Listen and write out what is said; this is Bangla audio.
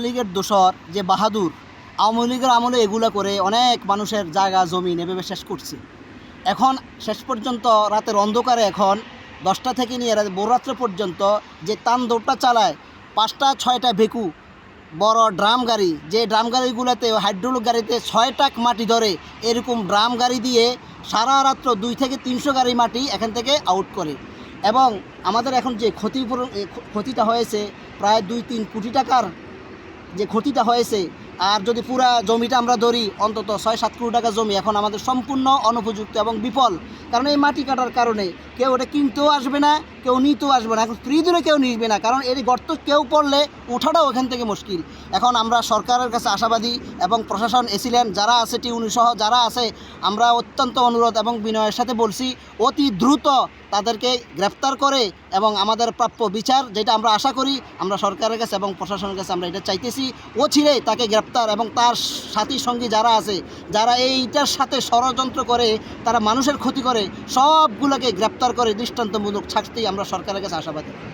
আওয়ামী লীগের দোসর যে বাহাদুর, আওয়ামী লীগের আমলে এগুলো করে অনেক মানুষের জায়গা, জমি এভাবে শেষ করছে। এখন শেষ পর্যন্ত রাতের অন্ধকারে এখন দশটা থেকে নিয়ে রাত ভোররাত্র পর্যন্ত যে তান দৌড়টা চালায়, পাঁচটা, ছয়টা ভেকু, বড় ড্রাম গাড়ি, যে ড্রাম গাড়িগুলোতে, হাইড্রোলিক গাড়িতে ছয় টাক মাটি ধরে, এরকম ড্রাম গাড়ি দিয়ে সারা রাত্র দুই থেকে তিনশো গাড়ি মাটি এখান থেকে আউট করে। এবং আমাদের এখন যে ক্ষতিপূরণ ক্ষতিটা হয়েছে, প্রায় দুই, তিন কোটি টাকার যে ক্ষতিটা হয়েছে আর যদি পুরা জমিটা আমরা ধরি, অন্তত ছয়, সাত কোটি টাকা জমি, এখন আমাদের সম্পূর্ণ অনুপযুক্ত এবং বিফল। কারণ এই মাটি কাটার কারণে কেউ এটা কিনতেও আসবে না, কেউ নিতেও আসবে না। এখন ফ্রি দূরে কেউ নিবে না, কারণ এর গর্ত কেউ পড়লে ওঠাটাও ওখান থেকে মুশকিল। এখন আমরা সরকারের কাছে আশাবাদী এবং প্রশাসন এসিলেন যারা আছে টিউনি সহ যারা আছে, আমরা অত্যন্ত অনুরোধ এবং বিনয়ের সাথে বলছি, অতি দ্রুত তাদেরকে গ্রেফতার করে এবং আমাদের প্রাপ্য বিচার, যেটা আমরা আশা করি, আমরা সরকারের কাছে এবং প্রশাসনের কাছে আমরা এটা চাইতেছি ও ছিঁড়ে তাকে গ্রেপ্তার এবং তার সাথী সঙ্গী যারা আছে, যারা এইটার সাথে ষড়যন্ত্র করে, তারা মানুষের ক্ষতি করে, সবগুলোকে গ্রেপ্তার করে দৃষ্টান্তমূলক ছাড়তেই আমরা সরকারের কাছে আশাবাদী।